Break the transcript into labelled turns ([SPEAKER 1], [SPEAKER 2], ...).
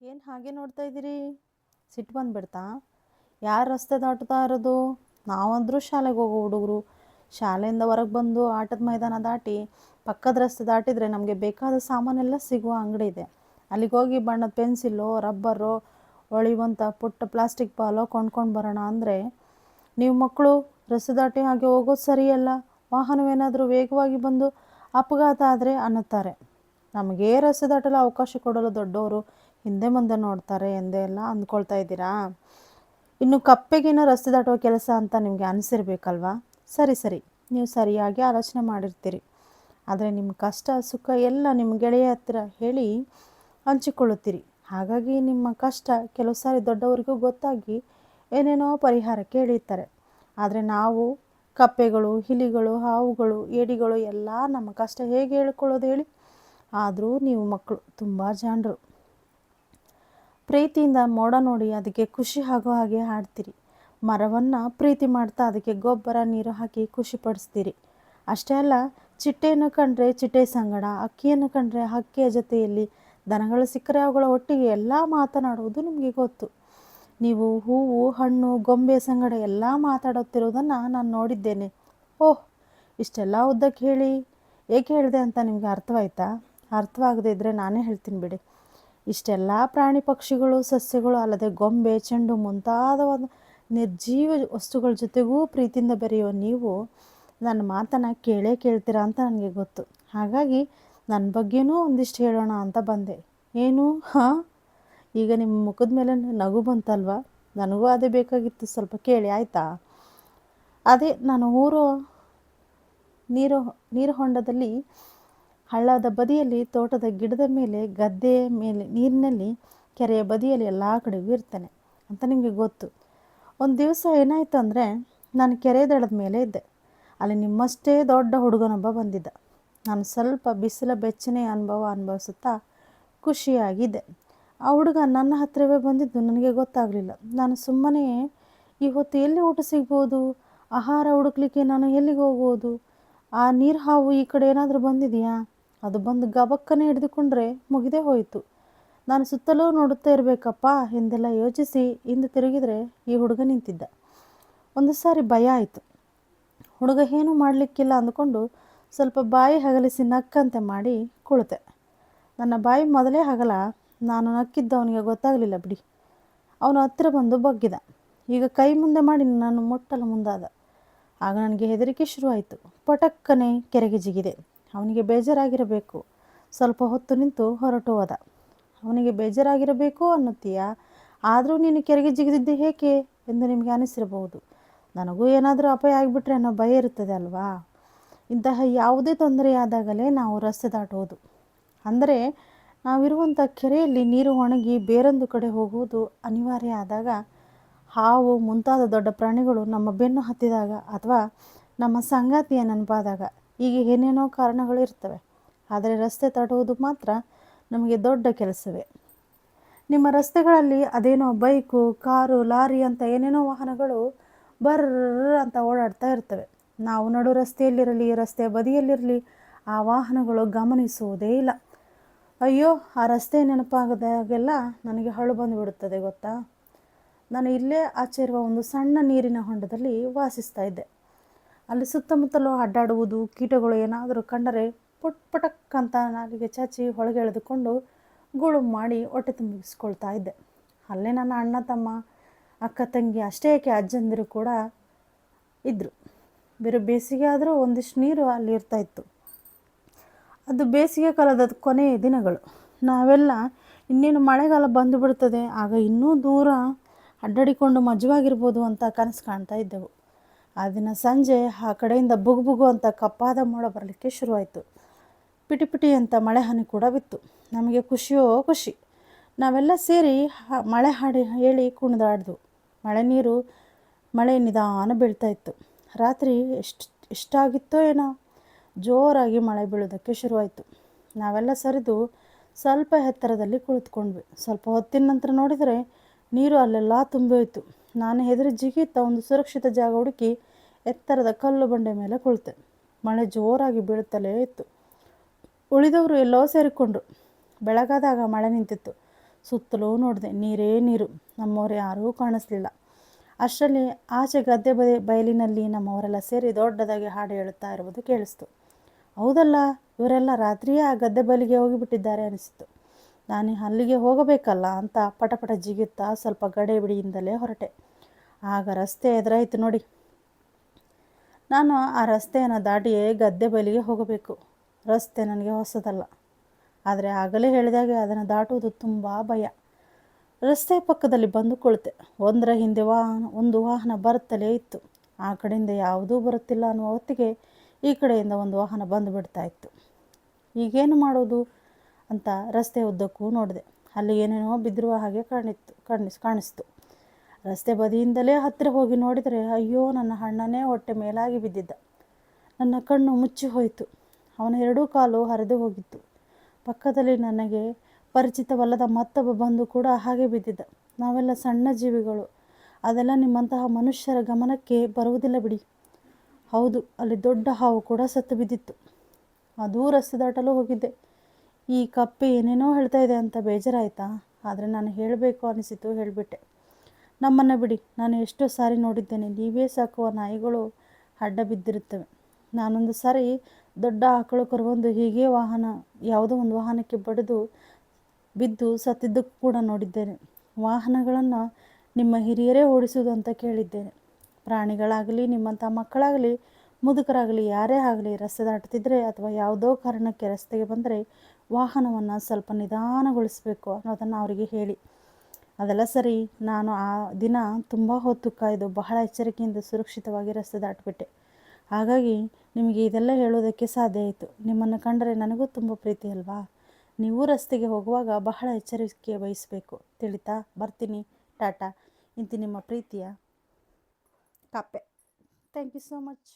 [SPEAKER 1] ಏನು ಹಾಗೆ ನೋಡ್ತಾ ಇದ್ದೀರಿ? ಸಿಟ್ಟು ಬಂದುಬಿಡ್ತಾ? ಯಾರು ರಸ್ತೆ ದಾಟುತ್ತಾ ಇರೋದು? ನಾವಂದರೂ ಶಾಲೆಗೆ ಹೋಗೋ ಹುಡುಗರು. ಶಾಲೆಯಿಂದ ಹೊರಗೆ ಬಂದು ಆಟದ ಮೈದಾನ ದಾಟಿ ಪಕ್ಕದ ರಸ್ತೆ ದಾಟಿದರೆ ನಮಗೆ ಬೇಕಾದ ಸಾಮಾನೆಲ್ಲ ಸಿಗುವ ಅಂಗಡಿ ಇದೆ. ಅಲ್ಲಿಗೆ ಹೋಗಿ ಬಣ್ಣದ ಪೆನ್ಸಿಲ್ಲು ರಬ್ಬರು ಹೊಳೆಯುವಂಥ ಪುಟ್ಟ ಪ್ಲಾಸ್ಟಿಕ್ ಬಾಲೋ ಕೊಂಡ್ಕೊಂಡು ಬರೋಣ ಅಂದರೆ ನೀವು ಮಕ್ಕಳು ರಸ್ತೆ ದಾಟಿ ಹಾಗೆ ಹೋಗೋದು ಸರಿಯಲ್ಲ. ವಾಹನವೇನಾದರೂ ವೇಗವಾಗಿ ಬಂದು ಅಪಘಾತ ಆದರೆ ಅನ್ನುತ್ತಾರೆ. ನಮಗೇ ರಸ್ತೆ ದಾಟಲು ಅವಕಾಶ ಕೊಡಲು ದೊಡ್ಡವರು ಹಿಂದೆ ಮುಂದೆ ನೋಡ್ತಾರೆ ಎಂದೇ ಎಲ್ಲ ಅಂದ್ಕೊಳ್ತಾ ಇದ್ದೀರಾ? ಇನ್ನು ಕಪ್ಪೆಗೇನೋ ರಸ್ತೆ ದಾಟುವ ಕೆಲಸ ಅಂತ ನಿಮಗೆ ಅನಿಸಿರ್ಬೇಕಲ್ವಾ? ಸರಿ ಸರಿ. ನೀವು ಸರಿಯಾಗಿ ಆಲೋಚನೆ ಮಾಡಿರ್ತೀರಿ. ಆದರೆ ನಿಮ್ಮ ಕಷ್ಟ, ಸುಖ ಎಲ್ಲ ನಿಮ್ಮ ಗೆಳೆಯ ಹತ್ರ ಹೇಳಿ ಹಂಚಿಕೊಳ್ಳುತ್ತೀರಿ. ಹಾಗಾಗಿ ನಿಮ್ಮ ಕಷ್ಟ ಕೆಲವು ಸಾರಿ ದೊಡ್ಡವರಿಗೂ ಗೊತ್ತಾಗಿ ಏನೇನೋ ಪರಿಹಾರಕ್ಕೆ ಕೇಳಿರ್ತಾರೆ ಆದರೆ ನಾವು ಕಪ್ಪೆಗಳು, ಹಿಲಿಗಳು, ಹಾವುಗಳು, ಏಡಿಗಳು ಎಲ್ಲ ನಮ್ಮ ಕಷ್ಟ ಹೇಗೆ ಹೇಳ್ಕೊಳ್ಳೋದು ಹೇಳಿ? ಆದರೂ ನೀವು ಮಕ್ಕಳು, ತುಂಬ ಜಾಣರು. ಪ್ರೀತಿಯಿಂದ ಮೋಡ ನೋಡಿ ಅದಕ್ಕೆ ಖುಷಿ ಆಗೋ ಹಾಗೆ ಹಾಡ್ತೀರಿ ಮರವನ್ನು ಪ್ರೀತಿ ಮಾಡ್ತಾ ಅದಕ್ಕೆ ಗೊಬ್ಬರ ನೀರು ಹಾಕಿ ಖುಷಿಪಡಿಸ್ತೀರಿ ಅಷ್ಟೇ ಅಲ್ಲ, ಚಿಟ್ಟೆಯನ್ನು ಕಂಡ್ರೆ ಚಿಟ್ಟೆ ಸಂಗಡ, ಅಕ್ಕಿಯನ್ನು ಕಂಡ್ರೆ ಹಕ್ಕಿಯ ಜೊತೆಯಲ್ಲಿ ದನಗಳು ಸಿಕ್ಕರೆ ಅವುಗಳ ಒಟ್ಟಿಗೆ ಎಲ್ಲ ಮಾತನಾಡುವುದು ನಿಮಗೆ ಗೊತ್ತು. ನೀವು ಹೂವು, ಹಣ್ಣು, ಗೊಂಬೆ ಸಂಗಡ ಎಲ್ಲ ಮಾತಾಡುತ್ತಿರುವುದನ್ನು ನಾನು ನೋಡಿದ್ದೇನೆ. ಓಹ್, ಇಷ್ಟೆಲ್ಲ ಉದ್ದಕ್ಕೆ ಹೇಳಿ, ಏಕೆ ಹೇಳಿದೆ ಅಂತ ನಿಮಗೆ ಅರ್ಥವಾಯ್ತಾ? ಅರ್ಥವಾಗದೇ ಇದ್ದರೆ ನಾನೇ ಹೇಳ್ತೀನಿ ಬಿಡಿ. ಇಷ್ಟೆಲ್ಲ ಪ್ರಾಣಿ ಪಕ್ಷಿಗಳು, ಸಸ್ಯಗಳು ಅಲ್ಲದೆ ಗೊಂಬೆ, ಚೆಂಡು ಮುಂತಾದ ನಿರ್ಜೀವ ವಸ್ತುಗಳ ಜೊತೆಗೂ ಪ್ರೀತಿಯಿಂದ ಬೆರೆಯುವ ನೀವು ನನ್ನ ಮಾತನ್ನು ಕೇಳೇ ಕೇಳ್ತೀರಾ ಅಂತ ನನಗೆ ಗೊತ್ತು. ಹಾಗಾಗಿ ನನ್ನ ಬಗ್ಗೆನೂ ಒಂದಿಷ್ಟು ಹೇಳೋಣ ಅಂತ ಬಂದೆ. ಏನು? ಹಾಂ? ಈಗ ನಿಮ್ಮ ಮುಖದ ಮೇಲೆ ನಗು ಬಂತಲ್ವ? ನನಗೂ ಅದೇ ಬೇಕಾಗಿತ್ತು, ಸ್ವಲ್ಪ ಕೇಳಿ, ಆಯಿತಾ? ಅದೇ, ನಾನು ಊರು, ನೀರು ನೀರು ಹೊಂಡದಲ್ಲಿ ಹಳ್ಳದ ಬದಿಯಲ್ಲಿ, ತೋಟದ ಗಿಡದ ಮೇಲೆ ಗದ್ದೆಯ ಮೇಲೆ, ನೀರಿನಲ್ಲಿ ಕೆರೆಯ ಬದಿಯಲ್ಲಿ ಎಲ್ಲ ಕಡೆಗೂ ಇರ್ತಾನೆ ಅಂತ ನಿಮಗೆ ಗೊತ್ತು. ಒಂದು ದಿವಸ ಏನಾಯಿತು ಅಂದರೆ, ನಾನು ಕೆರೆ ದಡದ ಮೇಲೆ ಇದ್ದೆ. ಅಲ್ಲಿ ನಿಮ್ಮಷ್ಟೇ ದೊಡ್ಡ ಹುಡುಗನೊಬ್ಬ ಬಂದಿದ್ದ. ನಾನು ಸ್ವಲ್ಪ ಬಿಸಿಲ ಬೆಚ್ಚನೆಯ ಅನುಭವ ಅನುಭವಿಸುತ್ತಾ ಖುಷಿಯಾಗಿದ್ದೆ. ಆ ಹುಡುಗ ನನ್ನ ಹತ್ತಿರವೇ ಬಂದಿದ್ದು ನನಗೆ ಗೊತ್ತಾಗಲಿಲ್ಲ. ನಾನು ಸುಮ್ಮನೆ ಈ ಹೊತ್ತು ಎಲ್ಲಿ ಊಟ ಸಿಗ್ಬೋದು? ಆಹಾರ ಹುಡುಕ್ಲಿಕ್ಕೆ ನಾನು ಎಲ್ಲಿಗೆ ಹೋಗ್ಬೋದು? ಆ ನೀರು ಹಾವು ಈ ಕಡೆ ಏನಾದರೂ ಬಂದಿದೆಯಾ? ಅದು ಬಂದು ಗಬಕ್ಕನೆ ಹಿಡಿದುಕೊಂಡ್ರೆ ಮುಗಿದೇ ಹೋಯಿತು. ನಾನು ಸುತ್ತಲೂ ನೋಡುತ್ತಾ ಇರಬೇಕಪ್ಪ ಎಂದೆಲ್ಲ ಯೋಚಿಸಿ ಹಿಂದೆ ತಿರುಗಿದರೆ ಈ ಹುಡುಗ ನಿಂತಿದ್ದ. ಒಂದು ಸಾರಿ ಭಯ ಆಯಿತು. ಹುಡುಗ ಏನೂ ಮಾಡಲಿಕ್ಕಿಲ್ಲ ಅಂದ್ಕೊಂಡು ಸ್ವಲ್ಪ ಬಾಯಿ ಹಗಲಿಸಿ ನಕ್ಕಂತೆ ಮಾಡಿ ಕುಳಿತೆ. ನನ್ನ ಬಾಯಿ ಮೊದಲೇ ಹಗಲ, ನಾನು ನಕ್ಕಿದ್ದು ಅವನಿಗೆ ಗೊತ್ತಾಗಲಿಲ್ಲ ಬಿಡಿ. ಅವನು ಹತ್ತಿರ ಬಂದು ಬಗ್ಗಿದ. ಈಗ ಕೈ ಮುಂದೆ ಮಾಡಿ ನಾನು ಮುಟ್ಟಲು ಮುಂದಾದ. ಆಗ ನನಗೆ ಹೆದರಿಕೆ ಶುರುವಾಯಿತು. ಪಟಕ್ಕನೆ ಕೆರೆಗೆ ಜಿಗಿದೆ. ಅವನಿಗೆ ಬೇಜಾರಾಗಿರಬೇಕು. ಸ್ವಲ್ಪ ಹೊತ್ತು ನಿಂತು ಹೊರಟು ಹೋದ. ಅವನಿಗೆ ಬೇಜಾರಾಗಿರಬೇಕು ಅನ್ನುತ್ತೀಯಾ? ಆದರೂ ನೀನು ಕೆರೆಗೆ ಜಿಗಿದಿದ್ದೆ ಹೇಗೆ ಎಂದು ನಿಮಗೆ ಅನಿಸಿರಬಹುದು. ನನಗೂ ಏನಾದರೂ ಅಪಾಯ ಆಗಿಬಿಟ್ರೆ ಅನ್ನೋ ಭಯ ಇರುತ್ತದೆ ಅಲ್ವಾ? ಇಂತಹ ಯಾವುದೇ ತೊಂದರೆಯಾದಾಗಲೇ ನಾವು ರಸ್ತೆ ದಾಟುವುದು ಅಂದರೆ ನಾವಿರುವಂಥ ಕೆರೆಯಲ್ಲಿ ನೀರು ಒಣಗಿ ಬೇರೊಂದು ಕಡೆ ಹೋಗುವುದು ಅನಿವಾರ್ಯ ಆದಾಗ ಹಾವು, ಮುಂತಾದ ದೊಡ್ಡ ಪ್ರಾಣಿಗಳು ನಮ್ಮ ಬೆನ್ನು ಹತ್ತಿದಾಗ ಅಥವಾ ನಮ್ಮ ಸಂಗಾತಿಯ ನೆನಪಾದಾಗ ಹೀಗೆ ಏನೇನೋ ಕಾರಣಗಳು ಇರ್ತವೆ, ಆದರೆ ರಸ್ತೆ ತಡುವುದು ಮಾತ್ರ ನಮಗೆ ದೊಡ್ಡ ಕೆಲಸವೇ. ನಿಮ್ಮ ರಸ್ತೆಗಳಲ್ಲಿ ಅದೇನೋ ಬೈಕು, ಕಾರು, ಲಾರಿ ಅಂತ ಏನೇನೋ ವಾಹನಗಳು ಬರ್ರ ಅಂತ ಓಡಾಡ್ತಾ ಇರ್ತವೆ. ನಾವು ನಡು ರಸ್ತೆಯಲ್ಲಿರಲಿ, ರಸ್ತೆ ಬದಿಯಲ್ಲಿರಲಿ, ಆ ವಾಹನಗಳು ಗಮನಿಸುವುದೇ ಇಲ್ಲ. ಅಯ್ಯೋ, ಆ ರಸ್ತೆ ನೆನಪಾಗದಾಗೆಲ್ಲ ನನಗೆ ಹಳು ಬಂದುಬಿಡುತ್ತದೆ ಗೊತ್ತಾ? ನಾನು ಇಲ್ಲೇ ಆಚೆ ಇರುವ ಒಂದು ಸಣ್ಣ ನೀರಿನ ಹೊಂಡದಲ್ಲಿ ವಾಸಿಸ್ತಾ ಇದ್ದೆ. ಅಲ್ಲಿ ಸುತ್ತಮುತ್ತಲೂ ಅಡ್ಡಾಡುವುದು, ಕೀಟಗಳು ಏನಾದರೂ ಕಂಡರೆ ಪುಟ್ ಪಟಕ್ ಅಂತ ನಾಲಿಗೆ ಚಾಚಿ ಹೊಳಗೆ ಎಳೆದುಕೊಂಡು ಗುಳು ಮಾಡಿ ಹೊಟ್ಟೆ ತುಂಬಿಸ್ಕೊಳ್ತಾ ಇದ್ದೆ. ಅಲ್ಲೇ ನನ್ನ ಅಣ್ಣ ತಮ್ಮ, ಅಕ್ಕ ತಂಗಿ, ಅಷ್ಟೇ ಯಾಕೆ ಅಜ್ಜಂದಿರು ಕೂಡ ಇದ್ದರು ಬೇರೆ ಬೇಸಿಗೆ ಆದರೂ ಒಂದಿಷ್ಟು ನೀರು ಅಲ್ಲಿ ಇರ್ತಾಯಿತ್ತು ಅದು ಬೇಸಿಗೆ ಕಾಲದ ಕೊನೆಯ ದಿನಗಳು. ನಾವೆಲ್ಲ ಇನ್ನೇನು ಮಳೆಗಾಲ ಬಂದು ಬಿಡ್ತದೆ, ಆಗ ಇನ್ನೂ ದೂರ ಅಡ್ಡಾಡಿಕೊಂಡು ಮಜವಾಗಿರ್ಬೋದು ಅಂತ ಕನಸು ಕಾಣ್ತಾ ಇದ್ದೆವು. ಆ ದಿನ ಸಂಜೆ ಆ ಕಡೆಯಿಂದ ಬುಗು ಬುಗು ಅಂತ ಕಪ್ಪಾದ ಮೋಡ ಬರಲಿಕ್ಕೆ ಶುರುವಾಯಿತು. ಪಿಟಿ ಪಿಟಿ ಅಂತ ಮಳೆ ಹನಿ ಕೂಡ ಬಿತ್ತು. ನಮಗೆ ಖುಷಿಯೋ ಖುಷಿ. ನಾವೆಲ್ಲ ಸೇರಿ ಮಳೆ ಹಾಡಿ ಹೇಳಿ ಕುಣಿದಾಡ್ದು. ಮಳೆ ನೀರು, ಮಳೆ ನಿಧಾನ ಬೀಳ್ತಾ ಇತ್ತು. ರಾತ್ರಿ ಎಷ್ಟು, ಎಷ್ಟಾಗಿತ್ತೋ ಏನೋ. ಜೋರಾಗಿ ಮಳೆ ಬೀಳೋದಕ್ಕೆ ಶುರುವಾಯಿತು. ನಾವೆಲ್ಲ ಸರಿದು ಸ್ವಲ್ಪ ಎತ್ತರದಲ್ಲಿ ಕುಳಿತುಕೊಂಡ್ವಿ. ಸ್ವಲ್ಪ ಹೊತ್ತಿನ ನಂತರ ನೋಡಿದರೆ ನೀರು ಅಲ್ಲೆಲ್ಲ ತುಂಬಿ ಹೋಯಿತು ನಾನು ಹೆದರಿ ಜಿಗಿತ ಒಂದು ಸುರಕ್ಷಿತ ಜಾಗ ಹುಡುಕಿ ಎತ್ತರದ ಕಲ್ಲು ಬಂಡೆ ಮೇಲೆ ಕುಳಿತೆ. ಮಳೆ ಜೋರಾಗಿ ಬೀಳುತ್ತಲೇ ಇತ್ತು. ಉಳಿದವರು ಎಲ್ಲೋ ಸೇರಿಕೊಂಡ್ರು. ಬೆಳಗಾದಾಗ ಮಳೆ ನಿಂತಿತ್ತು. ಸುತ್ತಲೂ ನೋಡಿದೆ, ನೀರೇ ನೀರು. ನಮ್ಮವ್ರು ಯಾರೂ ಕಾಣಿಸ್ಲಿಲ್ಲ. ಅಷ್ಟರಲ್ಲಿ ಆಚೆ ಗದ್ದೆ ಬದಿ ಬಯಲಿನಲ್ಲಿ ನಮ್ಮವರೆಲ್ಲ ಸೇರಿ ದೊಡ್ಡದಾಗಿ ಹಾಡು ಹೇಳುತ್ತಾ ಇರುವುದು ಕೇಳಿಸ್ತು. ಹೌದಲ್ಲ, ಇವರೆಲ್ಲ ರಾತ್ರಿಯೇ ಆ ಗದ್ದೆ ಬಯಲಿಗೆ ಹೋಗಿಬಿಟ್ಟಿದ್ದಾರೆ ಅನಿಸಿತು ನಾನು ಅಲ್ಲಿಗೆ ಹೋಗಬೇಕಲ್ಲ ಅಂತ ಪಟಪಟ ಜಿಗುತ್ತಾ ಸ್ವಲ್ಪ ಗಡೆ ಬಿಡಿಯಿಂದಲೇ ಹೊರಟೆ. ಆಗ ರಸ್ತೆ ಎದುರಾಯಿತು ನೋಡಿ. ನಾನು ಆ ರಸ್ತೆಯನ್ನು ದಾಟಿಯೇ ಗದ್ದೆ ಬಯಲಿಗೆ ಹೋಗಬೇಕು. ರಸ್ತೆ ನನಗೆ ಹೊಸದಲ್ಲ. ಆದರೆ ಆಗಲೇ ಹೇಳಿದಾಗೆ ಅದನ್ನು ದಾಟುವುದು ತುಂಬ ಭಯ. ರಸ್ತೆ ಪಕ್ಕದಲ್ಲಿ ಬಂದು ಕುಳಿತೆ. ಒಂದರ ಹಿಂದೆ ವಾಹನ, ಒಂದು ವಾಹನ ಬರುತ್ತಲೇ ಇತ್ತು. ಆ ಕಡೆಯಿಂದ ಯಾವುದೂ ಬರುತ್ತಿಲ್ಲ ಅನ್ನುವ ಹೊತ್ತಿಗೆ ಈ ಕಡೆಯಿಂದ ಒಂದು ವಾಹನ ಬಂದು ಬಿಡ್ತಾ ಇತ್ತು. ಈಗೇನು ಮಾಡೋದು? ಅಂತ ರಸ್ತೆ ಉದ್ದಕ್ಕೂ ನೋಡಿದೆ. ಅಲ್ಲಿ ಏನೇನೋ ಬಿದ್ದಿರುವ ಹಾಗೆ ಕಾಣಿತ್ತು, ಕಾಣಿಸ್, ಕಾಣಿಸ್ತು. ರಸ್ತೆ ಬದಿಯಿಂದಲೇ ಹತ್ತಿರ ಹೋಗಿ ನೋಡಿದರೆ, ಅಯ್ಯೋ, ನನ್ನ ಅಣ್ಣನೇ ಹೊಟ್ಟೆ ಮೇಲಾಗಿ ಬಿದ್ದಿದ್ದ. ನನ್ನ ಕಣ್ಣು ಮುಚ್ಚಿ ಹೋಯಿತು. ಅವನ ಎರಡೂ ಕಾಲು ಹರಿದು ಹೋಗಿತ್ತು. ಪಕ್ಕದಲ್ಲಿ ನನಗೆ ಪರಿಚಿತವಲ್ಲದ ಮತ್ತೊಬ್ಬ ಬಂದು ಕೂಡ ಹಾಗೆ ಬಿದ್ದಿದ್ದ. ನಾವೆಲ್ಲ ಸಣ್ಣ ಜೀವಿಗಳು. ಅದೆಲ್ಲ ನಿಮ್ಮಂತಹ ಮನುಷ್ಯರ ಗಮನಕ್ಕೆ ಬರುವುದಿಲ್ಲ ಬಿಡಿ. ಹೌದು, ಅಲ್ಲಿ ದೊಡ್ಡ ಹಾವು ಕೂಡ ಸತ್ತು ಬಿದ್ದಿತ್ತು. ಅದೂ ರಸ್ತೆ ದಾಟಲು ಹೋಗಿದ್ದೆ. ಈ ಕಪ್ಪೆ ಏನೇನೋ ಹೇಳ್ತಾ ಇದೆ ಅಂತ ಬೇಜಾರಾಯಿತಾ? ಆದರೆ ನಾನು ಹೇಳಬೇಕು ಅನಿಸಿತು, ಹೇಳಿಬಿಟ್ಟೆ. ನಮ್ಮನ್ನು ಬಿಡಿ, ನಾನು ಎಷ್ಟೋ ಸಾರಿ ನೋಡಿದ್ದೇನೆ, ನೀವೇ ಸಾಕುವ ನಾಯಿಗಳು ಅಡ್ಡ ಬಿದ್ದಿರುತ್ತವೆ. ನಾನೊಂದು ಸಾರಿ ದೊಡ್ಡ ಆಕಳು ಕರ್ಬಂದು ಹೀಗೆ ವಾಹನ, ಯಾವುದೋ ಒಂದು ವಾಹನಕ್ಕೆ ಬಡಿದು ಬಿದ್ದು ಸತ್ತಿದ್ದಕ್ಕೂ ಕೂಡ ನೋಡಿದ್ದೇನೆ. ವಾಹನಗಳನ್ನು ನಿಮ್ಮ ಹಿರಿಯರೇ ಓಡಿಸುವುದು ಅಂತ ಕೇಳಿದ್ದೇನೆ. ಪ್ರಾಣಿಗಳಾಗಲಿ, ನಿಮ್ಮಂಥ ಮಕ್ಕಳಾಗಲಿ ಮುದುಕರಾಗಲಿ, ಯಾರೇ ಆಗಲಿ ರಸ್ತೆ ದಾಟ್ತಿದ್ರೆ ಅಥವಾ ಯಾವುದೋ ಕಾರಣಕ್ಕೆ ರಸ್ತೆಗೆ ಬಂದರೆ ವಾಹನವನ್ನು ಸ್ವಲ್ಪ ನಿಧಾನಗೊಳಿಸಬೇಕು ಅನ್ನೋದನ್ನು ಅವರಿಗೆ ಹೇಳಿ. ಅದೆಲ್ಲ ಸರಿ, ನಾನು ಆ ದಿನ ತುಂಬ ಹೊತ್ತು ಕಾಯ್ದು ಬಹಳ ಎಚ್ಚರಿಕೆಯಿಂದ ಸುರಕ್ಷಿತವಾಗಿ ರಸ್ತೆ ದಾಟಿಬಿಟ್ಟೆ. ಹಾಗಾಗಿ ನಿಮಗೆ ಇದೆಲ್ಲ ಹೇಳೋದಕ್ಕೆ ಸಾಧ್ಯ ಆಯಿತು. ನಿಮ್ಮನ್ನು ಕಂಡರೆ ನನಗೂ ತುಂಬ ಪ್ರೀತಿ ಅಲ್ವಾ? ನೀವು ರಸ್ತೆಗೆ ಹೋಗುವಾಗ ಬಹಳ ಎಚ್ಚರಿಕೆ ವಹಿಸಬೇಕು. ತಿಳಿತಾ? ಬರ್ತೀನಿ. ಟಾಟಾ. ಇಂತಿ ನಿಮ್ಮ ಪ್ರೀತಿಯ ಕಪ್ಪೆ ಥ್ಯಾಂಕ್ ಯು ಸೋ ಮಚ್.